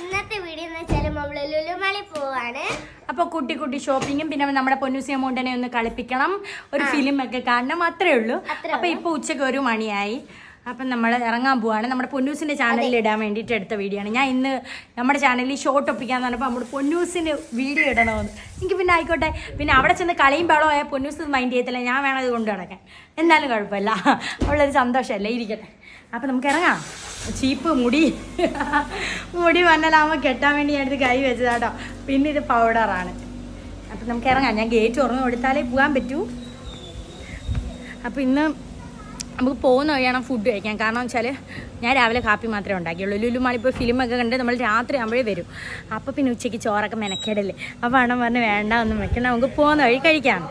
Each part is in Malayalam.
ഇന്നത്തെ വീഡിയോ എന്ന് വെച്ചാൽ പോവാണ്. അപ്പൊ കുട്ടി കുട്ടി ഷോപ്പിങ്ങും പിന്നെ നമ്മുടെ പൊന്നൂസി അമൗണ്ടിനെ ഒന്ന് കളിപ്പിക്കണം. ഒരു ഫിലിം ഒക്കെ കാണണം. അത്രേ ഉള്ളൂ. അപ്പോൾ അപ്പൊ ഇപ്പൊ ഉച്ചയ്ക്ക് ഒരു മണിയായി. അപ്പം നമ്മൾ ഇറങ്ങാൻ പോവാണ്. നമ്മുടെ പൊന്നൂസിന്റെ ചാനലിൽ ഇടാൻ വേണ്ടിയിട്ട് എടുത്ത വീഡിയോ ആണ്. ഞാൻ ഇന്ന് നമ്മുടെ ചാനലിൽ ഷോർട്ട് ഒപ്പിക്കാന്ന് പറഞ്ഞപ്പോൾ നമ്മുടെ പൊന്നൂസിന് വീഡിയോ ഇടണമെന്ന്. എനിക്ക് പിന്നെ ആയിക്കോട്ടെ. പിന്നെ അവിടെ ചെന്ന് കളിയും ബഹളവും ആയ പൊന്നൂസ് മൈൻഡ് ചെയ്യത്തില്ല. ഞാൻ വേണം അത് കൊണ്ടു നടക്കാൻ. എന്നാലും കുഴപ്പമില്ല. അവളൊരു സന്തോഷമല്ലേ? ഇരിക്കട്ടെ. അപ്പം നമുക്ക് ഇറങ്ങാം. ചീപ്പ് മുടി. മുടി വന്നലാകുമ്പോൾ കെട്ടാൻ വേണ്ടി ഞാൻ എടുത്ത് കൈ വെച്ചതാട്ടോ. പിന്നെ ഇത് പൗഡറാണ് അപ്പം നമുക്ക് ഇറങ്ങാം. ഞാൻ ഗേറ്റ് തുറന്നു കൊടുത്താലേ പോകാൻ പറ്റൂ. അപ്പം ഇന്ന് നമുക്ക് പോകുന്ന വഴിയാണ് ഫുഡ് കഴിക്കാൻ. കാരണം വെച്ചാൽ ഞാൻ രാവിലെ കാപ്പി മാത്രമേ ഉണ്ടാക്കിയുള്ളൂ. ലുലു മാളിപ്പോൾ ഫിലിമൊക്കെ കണ്ട് നമ്മൾ രാത്രി ആകുമ്പോഴേ വരും. അപ്പോൾ പിന്നെ ഉച്ചയ്ക്ക് ചോറൊക്കെ മെനക്കേടല്ലേ. അപ്പോൾ അണ്ണം പറഞ്ഞ് വേണ്ട ഒന്നും വെക്കണം നമുക്ക് പോകുന്ന വഴി കഴിക്കാം.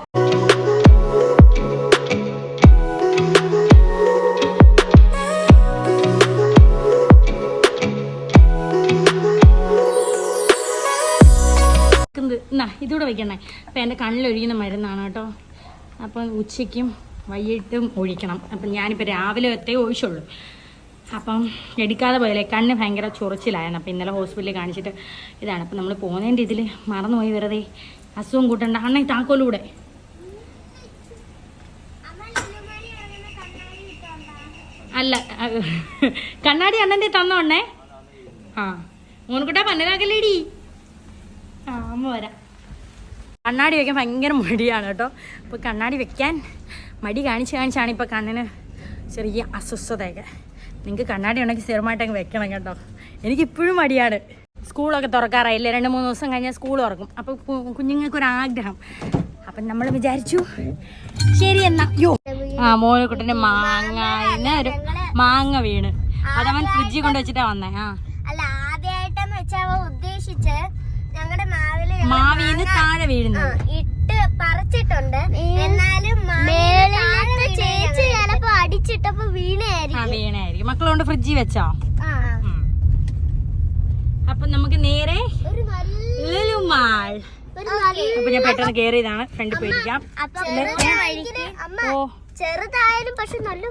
ഇതൂടെ വയ്ക്കണേ അപ്പം എന്റെ കണ്ണിലൊഴിയുന്ന മരുന്നാണ് കേട്ടോ. അപ്പം ഉച്ചയ്ക്കും വൈകിട്ടും ഒഴിക്കണം. അപ്പം ഞാനിപ്പോൾ രാവിലെ ഒറ്റേ ഒഴിച്ചുള്ളൂ. അപ്പം എടുക്കാതെ പോയല്ലേ കണ്ണ് ഭയങ്കര ചൊറിച്ചിലായിരുന്നു. അപ്പം ഇന്നലെ ഹോസ്പിറ്റലിൽ കാണിച്ചിട്ട് ഇതാണ്. അപ്പം നമ്മൾ പോകുന്നതിന്റെ ഇതിൽ മറന്നുപോയി വെറുതെ. അസുഖം കൂട്ടണ്ട. അണ്ണ താക്കോലൂടെ. അല്ല കണ്ണാടി അണ്ണന്റെ തന്നോണ്ണേ ആ. മോനുകുട്ടാ പന്നലാക്കല്ലേടി ആ അമ്മ വരാം. കണ്ണാടി വെക്കാൻ ഭയങ്കര മടിയാണ് കേട്ടോ. അപ്പോൾ കണ്ണാടി വെക്കാൻ മടി കാണിച്ച് കാണിച്ചാണ് ഇപ്പോൾ കണ്ണിന് ചെറിയ അസ്വസ്ഥതയൊക്കെ. നിങ്ങൾക്ക് കണ്ണാടി ഉണ്ടെങ്കിൽ സ്ഥിരമായിട്ട് അങ്ങ് വെക്കണം കേട്ടോ. എനിക്കിപ്പോഴും മടിയാണ്. സ്കൂളൊക്കെ തുറക്കാറായില്ലേ? രണ്ട് മൂന്ന് ദിവസം കഴിഞ്ഞാൽ സ്കൂൾ തുറക്കും. അപ്പോൾ കുഞ്ഞുങ്ങൾക്കൊരാഗ്രഹം. അപ്പം നമ്മൾ വിചാരിച്ചു ശരി എന്നാ. യോ ആ മോനക്കുട്ടന്റെ മാങ്ങ ഒരു മാങ്ങ വീണ്. അതവൻ ഫ്രിഡ്ജിൽ കൊണ്ട് വെച്ചിട്ടാ വന്നേ. ആ. അല്ല ആദ്യമായിട്ടെന്ന് വെച്ചാ അവ ഉദ്ദേശിച്ച് ഞങ്ങളുടെ മാവിൽ മാവിന്ന് താഴെ വീഴുന്നു ഇട്ട് പറിച്ചിട്ടുണ്ട്. എന്നാലും അടിച്ചിട്ടപ്പോ ആ വീണയായിരിക്കും. വീണായിരിക്കും മക്കളോണ്ട് ഫ്രിഡ്ജിൽ വെച്ചോ. അപ്പൊ നമുക്ക് നേരെ ഒരു നല്ല അപ്പൊ ഞാൻ പെട്ടെന്ന് കേറിയതാണ്. ഫ്രണ്ട് പോയിരിക്കാം. ഓ. ചെറുതായാലും പക്ഷെ നല്ല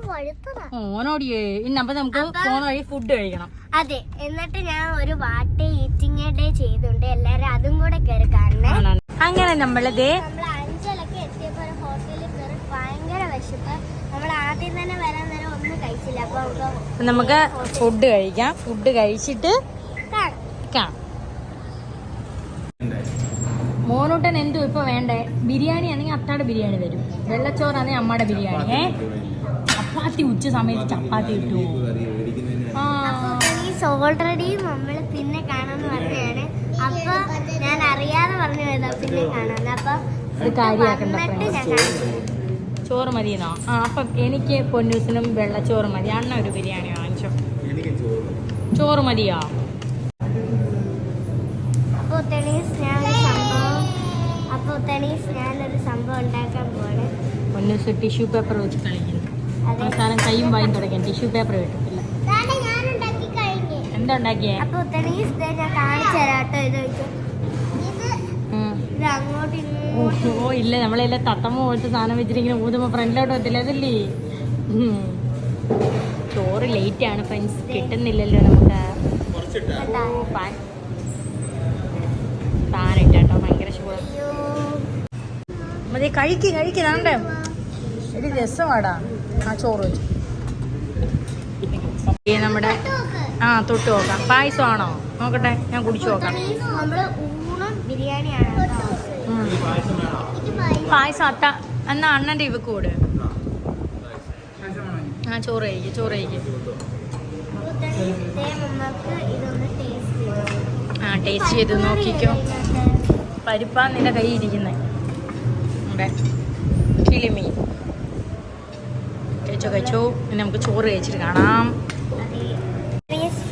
ഓനോടിയേ. ഇന്ന് അപ്പൊ നമുക്ക് ഫോൺ വഴി ഫുഡ് കഴിക്കണം. അതെ എന്നിട്ട് ഞാൻ ഒരു വാട്ട് ഈറ്റിംഗ് ഡേ ചെയ്തിട്ടുണ്ട് എല്ലാരും അതും കൂടെ കയറി കാണണേ. അങ്ങനെ നമ്മളത് നമ്മൾ അഞ്ചലൊക്കെ എത്തിയപ്പോ ഹോട്ടലിൽ കയറി ഭയങ്കര വിശപ്പ്. തന്നെ വരാൻ നേരം ഒന്നും കഴിച്ചില്ല. അപ്പൊ നമുക്ക് ഫുഡ് കഴിക്കാം. ഫുഡ് കഴിച്ചിട്ട് കാണാം. കാണാം. മോനൂട്ടൻ എന്തു ഇപ്പൊ വേണ്ടേ? ബിരിയാണി ആണെങ്കിൽ അത്താടെ ബിരിയാണി തരും വെള്ളച്ചോറാണെങ്കിൽ അമ്മയുടെ ബിരിയാണി. ഏ? ചപ്പാത്തി ഉച്ച സമയത്ത് ചപ്പാത്തി കിട്ടുമോ ഓൾറെഡി നമ്മൾ പിന്നെ കാണാന്ന് പറഞ്ഞാണ് അപ്പൊ ഞാൻ അറിയാതെ പറഞ്ഞു പിന്നെ കാണാന്ന് അപ്പൊ കാര്യമാക്കണ്ട ചോറ് മതിയെന്നോ ആ അപ്പം എനിക്ക് പൊന്നൂസിനും വെള്ളച്ചോറ് മതി അണ്ണ ഒരു ബിരിയാണി വാങ്ങിച്ചോ. ചോറ്. മതിയോ അപ്പൊ തെണീസ് ഞാനൊരു സംഭവം അപ്പൊ തെണീസ് ഞാനൊരു സംഭവം ഉണ്ടാക്കാൻ പോവാണ്. പൊന്നൂസ് ടിഷ്യൂ പേപ്പർ വെച്ച് കളിക്കുന്നു. അവസാനം കൈയും വായും തുടങ്ങി ടിഷ്യൂ പേപ്പർ കിട്ടത്തില്ല. ഞാൻ ഉണ്ടാക്കി കഴിഞ്ഞു. എന്താ ഉണ്ടാക്കിയേ? അപ്പൊ തെണീസ് ഞാൻ കാണിച്ചു തരാട്ടോ ഇത് വെച്ച്. ഓ, ഇല്ല നമ്മളെല്ലാം തത്തമ്മ പോലത്തെ സാധനം വെച്ചിരിക്കുന്ന ഊതുമ്പോ ഫ്രണ്ടിലോട്ട് പറ്റില്ല അതല്ലേ? ചോറ് ലേറ്റ് ആണ് ഫ്രണ്ട്സ് കിട്ടുന്നില്ലല്ലോ നമുക്ക്. പാൻ. പാനിട്ട് കേട്ടോ ഭയങ്കര ഷുഗർ. മതി കഴിക്ക് കഴിക്കുന്നുണ്ട് ഒരു രസമാടാ ആ ചോറ് വെച്ചു. നമ്മുടെ ആ തൊട്ട് നോക്കാം. പായസമാണോ? നോക്കട്ടെ ഞാൻ കുടിച്ചു നോക്കാം. ബിരിയാണിയാണ് കേട്ടോ. ഉം. എനിക്ക് ഭയ- പായസം അട്ട എന്നാ അണ്ണന്റെ ഇവക്ക് കൂട്. ആ ചോറ് കഴിക്കും ചോറ് കഴിക്കും. ആ ടേസ്റ്റ് ചെയ്ത് നോക്കിക്കോ. പരിപ്പാ നിന്റെ കൈ ഇരിക്കുന്നത് കിളിമീൻ. കഴിച്ചോ കഴിച്ചോ. ഇനി നമുക്ക് ചോറ് കഴിച്ചിട്ട് കാണാം.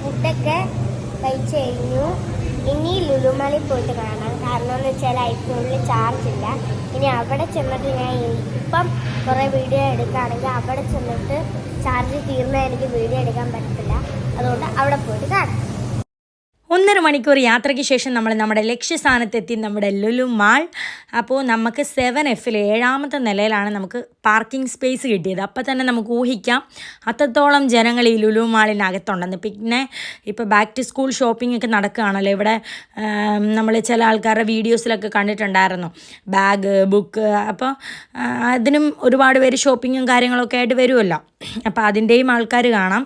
ഫുഡൊക്കെ കഴിച്ചു കഴിഞ്ഞു. ഇനി ലുലുമലി പോയിട്ട് കാണാം. കാരണം എന്ന് വെച്ചാൽ ഐഫോണിൽ ചാർജ് ഇല്ല. ഇനി അവിടെ ചെന്നിട്ട് ഞാൻ ഇപ്പം കുറേ വീഡിയോ എടുക്കുകയാണെങ്കിൽ അവിടെ ചെന്നിട്ട് ചാർജ് തീർന്നാൽ എനിക്ക് വീഡിയോ എടുക്കാൻ പറ്റത്തില്ല. അതുകൊണ്ട് അവിടെ പോയിട്ട് കാണാം. ഒന്നര മണിക്കൂർ യാത്രയ്ക്ക് ശേഷം നമ്മൾ നമ്മുടെ ലക്ഷ്യസ്ഥാനത്തെത്തി നമ്മുടെ ലുലു മാൾ. അപ്പോൾ നമുക്ക് സെവൻ എഫിൽ ഏഴാമത്തെ നിലയിലാണ് നമുക്ക് പാർക്കിംഗ് സ്പേസ് കിട്ടിയത്. അപ്പോൾ തന്നെ നമുക്ക് ഊഹിക്കാം. അത്രത്തോളം ജനങ്ങൾ ഈ ലുലു മാളിനകത്തുണ്ടെന്ന്. പിന്നെ ഇപ്പോൾ ബാക്ക് ടു സ്കൂൾ ഷോപ്പിംഗ് ഒക്കെ നടക്കുകയാണല്ലോ. ഇവിടെ നമ്മൾ ചില ആൾക്കാരുടെ വീഡിയോസിലൊക്കെ കണ്ടിട്ടുണ്ടായിരുന്നു. ബാഗ് ബുക്ക് അപ്പോൾ അതിനും ഒരുപാട് പേര് ഷോപ്പിങ്ങും കാര്യങ്ങളൊക്കെ ആയിട്ട് വരുമല്ലോ. അപ്പോൾ അതിന്റെയും ആൾക്കാർ കാണാം.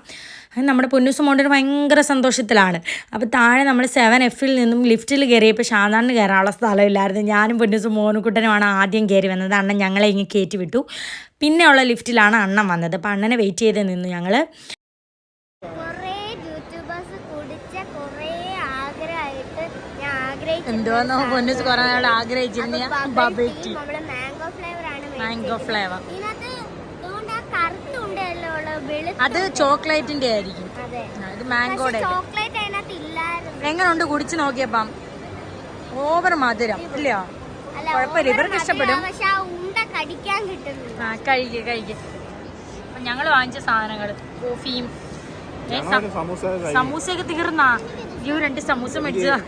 നമ്മുടെ പൊന്നൂസ് മോണ്ടൊരു ഭയങ്കര സന്തോഷത്തിലാണ്. അപ്പോൾ താഴെ നമ്മൾ സെവൻ എഫിൽ നിന്നും ലിഫ്റ്റിൽ കയറിയപ്പോൾ സാധാരണ കയറാനുള്ള സ്ഥലമില്ലായിരുന്നു. ഞാനും പൊന്നൂസും മോനുക്കുട്ടനുമാണ് ആദ്യം കയറി വന്നത്. അണ്ണൻ ഞങ്ങളെ ഇങ്ങ് കയറ്റി വിട്ടു. പിന്നെയുള്ള ലിഫ്റ്റിലാണ് അണ്ണൻ വന്നത്. അപ്പോൾ അണ്ണനെ വെയിറ്റ് ചെയ്ത് നിന്നു ഞങ്ങൾ കുറേ യൂട്യൂബേഴ്സ് കുടിച്ച കുറേ ആഗ്രഹമായിട്ട് ഞാൻ ആഗ്രഹിച്ചിരുന്ന എന്തോന്നോ പൊന്നുസ് പൊന്നൂസ് കുറേ. ആഗ്രഹിച്ചിരുന്ന. മാംഗോ ഫ്ലേവർ ആണ് മാംഗോ ഫ്ലേവർ ഇതിനകത്ത് ഇതുകൊണ്ട് ആ കറുത്തുണ്ടല്ലോ ഉള്ളത് വെളുത്ത അത് ചോക്ലേറ്റിന്റെ ആയിരിക്കും. ഇത് കുടിച്ചു ചോക്ലേറ്റ് എങ്ങനെയുണ്ട് കുടിച്ച് നോക്കിയപ്പം? ഓവർ മധുരം ഇല്ല കുഴപ്പമില്ല, ഇവർക്ക് ഇഷ്ടപ്പെടും. ആ ഉണ്ട കടിക്കാൻ കിട്ടുന്നില്ല. ആ കഴിക്ക് കഴിക്ക്. അപ്പം ഞങ്ങൾ വാങ്ങിച്ച സാധനങ്ങൾ കോഫിയും സമൂസയൊക്കെ തീർന്നാ? ഈ രണ്ട് സമൂസ മേടിച്ചതാ.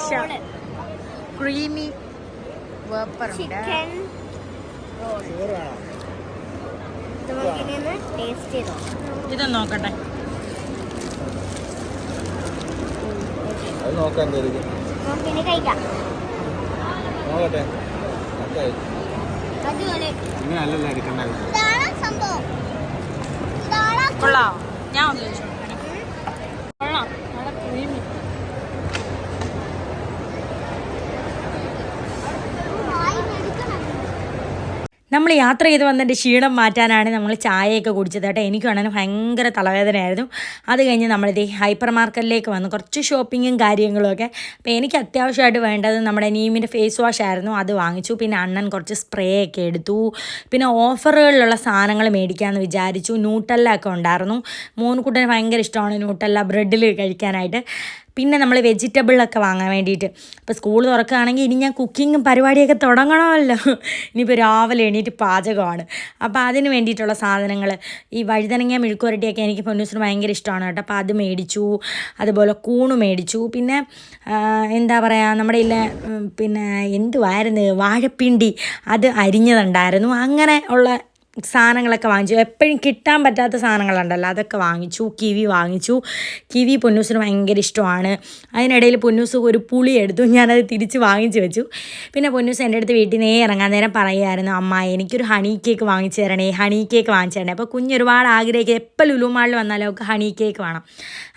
ഷ- ക്രീമി വേപ്പറുണ്ട് ചിക്കൻ ചോറ് വേണോ? നമുക്കിനി ഒന്ന് ടേസ്റ്റ് ചെയ്തോ ഇതൊന്ന് നോക്കട്ടെ. അത് നോക്കട്ടെ. ഇങ്ങനെ അല്ലല്ലോ കൊള്ളാം. ഞാൻ ഒന്ന് ചോദിച്ചു കൊള്ളാം നല്ല ക്രീമി നമ്മൾ യാത്ര ചെയ്ത് വന്നതിന്റെ ക്ഷീണം മാറ്റാനാണ് നമ്മൾ ചായയൊക്കെ കുടിച്ചത് കേട്ടോ. എനിക്ക് വേണമെങ്കിൽ ഭയങ്കര തലവേദനയായിരുന്നു. അത് കഴിഞ്ഞ് നമ്മളിത് ഹൈപ്പർ മാർക്കറ്റിലേക്ക് വന്നു. കുറച്ച് ഷോപ്പിങ്ങും കാര്യങ്ങളുമൊക്കെ അപ്പോൾ എനിക്ക് അത്യാവശ്യമായിട്ട് വേണ്ടത് നമ്മുടെ നീമിന്റെ ഫേസ് വാഷ് ആയിരുന്നു. അത് വാങ്ങിച്ചു. പിന്നെ അണ്ണൻ കുറച്ച് സ്പ്രേ ഒക്കെ എടുത്തു. പിന്നെ ഓഫറുകളിലുള്ള സാധനങ്ങൾ മേടിക്കാമെന്ന് വിചാരിച്ചു. ന്യൂട്ടല്ല ഒക്കെ ഉണ്ടായിരുന്നു. മൂന്നുകുട്ടന് ഭയങ്കര ഇഷ്ടമാണ് ന്യൂട്ടല്ല ബ്രെഡിൽ കഴിക്കാനായിട്ട്. പിന്നെ നമ്മൾ വെജിറ്റബിളൊക്കെ വാങ്ങാൻ വേണ്ടിയിട്ട്. ഇപ്പോൾ സ്കൂൾ തുറക്കുകയാണെങ്കിൽ ഇനി ഞാൻ കുക്കിങ്ങും പരിപാടിയൊക്കെ തുടങ്ങണമല്ലോ. ഇനിയിപ്പോൾ രാവിലെ എണീറ്റ് പാചകമാണ്. അപ്പോൾ അതിന് വേണ്ടിയിട്ടുള്ള സാധനങ്ങൾ ഈ വഴുതനങ്ങ മെഴുക്കുവരട്ടിയൊക്കെ എനിക്ക് പൊന്നൂസിന് ഭയങ്കര ഇഷ്ടമാണ് കേട്ടോ. അപ്പോൾ അത് മേടിച്ചു. അതുപോലെ കൂണ് മേടിച്ചു. പിന്നെ എന്താ പറയുക നമ്മുടെ ഇല്ല പിന്നെ എന്തുവായിരുന്നു? വാഴപ്പിണ്ടി. അത് അരിഞ്ഞതുണ്ടായിരുന്നു. അങ്ങനെ ഉള്ള സാധനങ്ങളൊക്കെ വാങ്ങിച്ചു. എപ്പോഴും കിട്ടാൻ പറ്റാത്ത സാധനങ്ങളുണ്ടല്ലോ അതൊക്കെ വാങ്ങിച്ചു. കിവി വാങ്ങിച്ചു. കിവി പൊന്നൂസിന് ഭയങ്കര ഇഷ്ടമാണ്. അതിനിടയിൽ പൊന്നൂസ് ഒരു പുളി എടുത്തു. ഞാനത് തിരിച്ച് വാങ്ങിച്ചു വെച്ചു. പിന്നെ പൊന്നൂസ് എന്റെ അടുത്ത് വീട്ടിൽ നിന്ന് ഇറങ്ങാൻ നേരം പറയുമായിരുന്നു അമ്മ എനിക്കൊരു ഹണി കേക്ക് വാങ്ങിച്ചു തരണേ ഹണി കേക്ക് വാങ്ങിച്ചു തരണേ. അപ്പോൾ കുഞ്ഞ് ഒരുപാട് ആഗ്രഹിക്കുക എപ്പോൾ ലുലുമാളിൽ വന്നാലും അവൾക്ക് ഹണി കേക്ക് വേണം.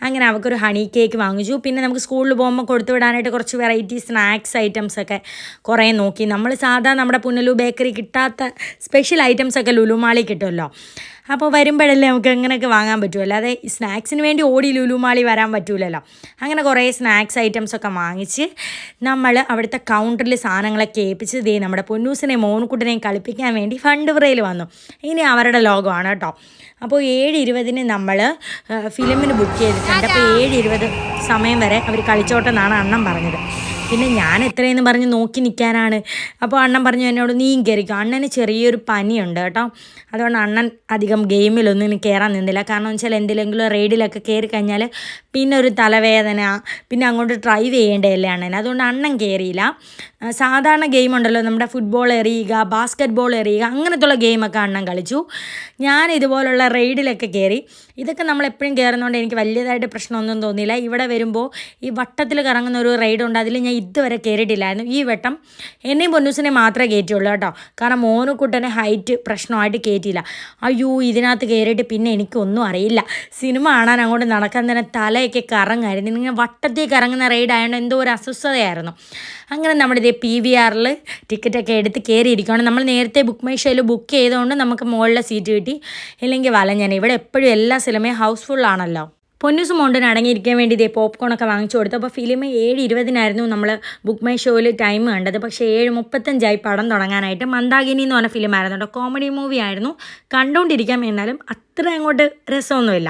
അങ്ങനെ അവൾക്കൊരു ഹണി കേക്ക് വാങ്ങിച്ചു. പിന്നെ നമുക്ക് സ്കൂളിൽ പോകുമ്പോൾ കൊടുത്തു വിടാനായിട്ട് കുറച്ച് വെറൈറ്റി സ്നാക്സ് ഐറ്റംസ് ഒക്കെ കുറേ നോക്കി. നമ്മൾ സാധാ നമ്മുടെ പുനലു ബേക്കറി കിട്ടാത്ത സ്പെഷ്യൽ ഐറ്റംസ് ഒക്കെ ലുലുമാളി കിട്ടുമല്ലോ. അപ്പോൾ വരുമ്പോഴല്ലേ നമുക്ക് അങ്ങനെയൊക്കെ വാങ്ങാൻ പറ്റുമല്ലോ അല്ലാതെ സ്നാക്സിന് വേണ്ടി ഓടി ലുലുമാളി വരാൻ പറ്റൂലല്ലോ. അങ്ങനെ കുറേ സ്നാക്സ് ഐറ്റംസ് ഒക്കെ വാങ്ങിച്ച് നമ്മൾ അവിടുത്തെ കൗണ്ടറിൽ സാധനങ്ങളൊക്കെ ഏൽപ്പിച്ച് ദേ നമ്മുടെ പൊന്നൂസിനെയും മോനുക്കുട്ടിനെയും കളിപ്പിക്കാൻ വേണ്ടി ഫണ്ട് ഫ്രയിൽ വന്നു. ഇനി അവരുടെ ലോകമാണ് കേട്ടോ. അപ്പോൾ ഏഴ് ഇരുപതിന് നമ്മൾ ഫിലിമിന് ബുക്ക് ചെയ്തിട്ടുണ്ട്. അപ്പോൾ ഏഴ് ഇരുപത് സമയം വരെ അവർ കളിച്ചോട്ടെന്നാണ് അണ്ണൻ പറഞ്ഞത്. പിന്നെ ഞാൻ എത്രയെന്ന് പറഞ്ഞ് നോക്കി നിൽക്കാനാണ്. അപ്പോൾ അണ്ണൻ പറഞ്ഞു എന്നോട് നീയും കയറിക്കും അണ്ണന് ചെറിയൊരു പനിയുണ്ട് കേട്ടോ. അതുകൊണ്ട് അണ്ണൻ അധികം ഗെയിമിലൊന്നും കയറാൻ നിന്നില്ല. കാരണം വെച്ചാൽ എന്തിലെങ്കിലും റെയ്ഡിലൊക്കെ കയറി കഴിഞ്ഞാൽ പിന്നെ ഒരു തലവേദന പിന്നെ അങ്ങോട്ട് ഡ്രൈവ് ചെയ്യേണ്ടതല്ലേ അണ്ണൻ അതുകൊണ്ട് അണ്ണൻ കയറിയില്ല സാധാരണ ഗെയിം ഉണ്ടല്ലോ നമ്മുടെ ഫുട്ബോൾ എറിയുക ബാസ്ക്കറ്റ് ബോൾ എറിയുക അങ്ങനത്തുള്ള ഗെയിമൊക്കെ അണ്ണൻ കളിച്ചു. ഞാൻ ഇതുപോലുള്ള റെയ്ഡിലൊക്കെ കയറി ഇതൊക്കെ നമ്മൾ എപ്പോഴും കയറുന്നതുകൊണ്ട് എനിക്ക് വലിയതായിട്ട് പ്രശ്നമൊന്നും തോന്നിയില്ല. ഇവിടെ വരുമ്പോൾ ഈ വട്ടത്തിൽ കറങ്ങുന്ന ഒരു റൈഡ് ഉണ്ട്. അതിൽ ഞാൻ ഇതുവരെ കയറിയിട്ടില്ലായിരുന്നു ഈ വട്ടം എന്നെയും പൊന്നൂസിനെ മാത്രമേ കയറ്റിയുള്ളൂ കേട്ടോ. കാരണം മോനുക്കുട്ടനെ ഹൈറ്റ് പ്രശ്നമായിട്ട് കയറ്റിയില്ല അയ്യോ ഇതിനകത്ത് കയറിയിട്ട് പിന്നെ എനിക്കൊന്നും അറിയില്ല. സിനിമ കാണാൻ അങ്ങോട്ട് നടക്കാൻ തന്നെ തലയൊക്കെ കറങ്ങായിരുന്നു. ഇങ്ങനെ വട്ടത്തിൽ കറങ്ങുന്ന റൈഡ് ആയതുകൊണ്ട് എന്തോ ഒരു അസ്വസ്ഥതയായിരുന്നു. അങ്ങനെ നമ്മുടെ ഇതേ പി വി ആറിൽ ടിക്കറ്റൊക്കെ എടുത്ത് കയറിയിരിക്കുകയാണ് നമ്മൾ നേരത്തെ ബുക്ക് മൈ ഷോയിൽ ബുക്ക് ചെയ്തുകൊണ്ട് നമുക്ക് മുകളിലെ സീറ്റ് കിട്ടി. ഇല്ലെങ്കിൽ വല ഞാൻ ഇവിടെ എപ്പോഴും എല്ലാ സിനിമയും ഹൗസ്ഫുൾ ആണല്ലോ. പൊന്നൂസ് മോണ്ടൻ അടങ്ങിയിരിക്കാൻ വേണ്ടി ഇതേ പോപ്കോൺ ഒക്കെ വാങ്ങിച്ചു കൊടുത്തു. അപ്പോൾ ഫിലിം ഏഴ് ഇരുപതിനായിരുന്നു നമ്മൾ ബുക്ക് മൈ ഷോയിൽ ടൈം കണ്ടത്. പക്ഷേ ഏഴ് മുപ്പത്തഞ്ചായി പടം തുടങ്ങാനായിട്ട് മന്ദാകിനി എന്ന് പറഞ്ഞ ഫിലിമായിരുന്നു കേട്ടോ. കോമഡി മൂവി ആയിരുന്നു. കണ്ടുകൊണ്ടിരിക്കാം എന്നാലും അത്ര അങ്ങോട്ട് രസമൊന്നുമില്ല.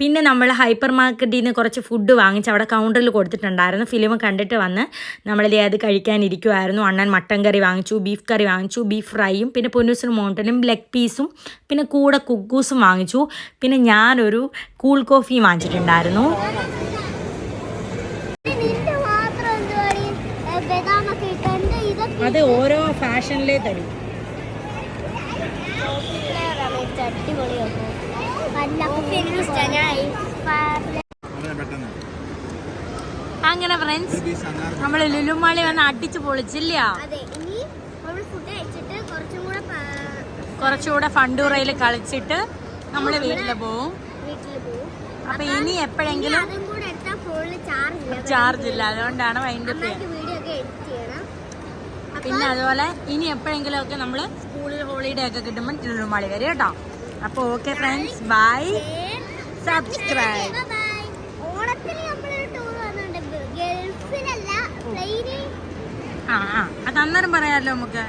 പിന്നെ നമ്മൾ ഹൈപ്പർ മാർക്കറ്റിൽ നിന്ന് കുറച്ച് ഫുഡ് വാങ്ങിച്ച് അവിടെ കൗണ്ടറിൽ കൊടുത്തിട്ടുണ്ടായിരുന്നു. ഫിലിം കണ്ടിട്ട് വന്ന് നമ്മളിതേ അത് കഴിക്കാനിരിക്കുമായിരുന്നു അണ്ണൻ മട്ടൻ കറി വാങ്ങിച്ചു ബീഫ് കറി വാങ്ങിച്ചു ബീഫ് ഫ്രൈയും പിന്നെ പൊന്നൂസിന് മൗണ്ടനും ലെഗ് പീസും പിന്നെ കൂടെ കുക്കൂസും വാങ്ങിച്ചു. പിന്നെ ഞാനൊരു കൂൾ കോഫിയും വാങ്ങിച്ചിട്ടുണ്ടായിരുന്നു. അത് ഓരോ ഫാഷനിലേ തരും. അടിപൊളിയാക്കും അങ്ങനെ ഫ്രണ്ട്സ് നമ്മൾ നമ്മൾ ലുലുമാളി വന്ന് അടിച്ചു പൊളിച്ചില്ല കുറച്ചുകൂടെ ഫണ്ടൂറയിൽ കളിച്ചിട്ട് നമ്മൾ വീട്ടിൽ പോവും. അപ്പൊ ഇനി എപ്പോഴെങ്കിലും ചാർജ് ഇല്ല. ചാർജ് ഇല്ല. അതുകൊണ്ടാണ് വൈൻഡ് അപ്പ് അമ്മയ്ക്ക് വീഡിയോ എഡിറ്റ് ചെയ്യണം. പിന്നെ അതുപോലെ ഇനി എപ്പോഴെങ്കിലും ഒക്കെ നമ്മൾ സ്കൂളിൽ ഹോളിഡേ ഒക്കെ കിട്ടുമ്പോൾ ലുലുമാളി വരും കേട്ടോ. അപ്പോൾ okay friends bye subscribe bye ഓണത്തിന് നമ്മളൊരു ടൂർ വന്നിട്ടുണ്ട്. ഗൾഫിലല്ല പ്ലെയിനിൽ ആ ആ. അത് അന്നേരം പറയാമല്ലോ നമുക്ക്.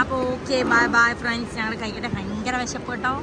അപ്പോൾ ഓക്കെ ബൈ ബൈ ഫ്രണ്ട്സ് ഞങ്ങൾ കഴിക്കട്ടെ ഭയങ്കര വിശപ്പ് കേട്ടോ.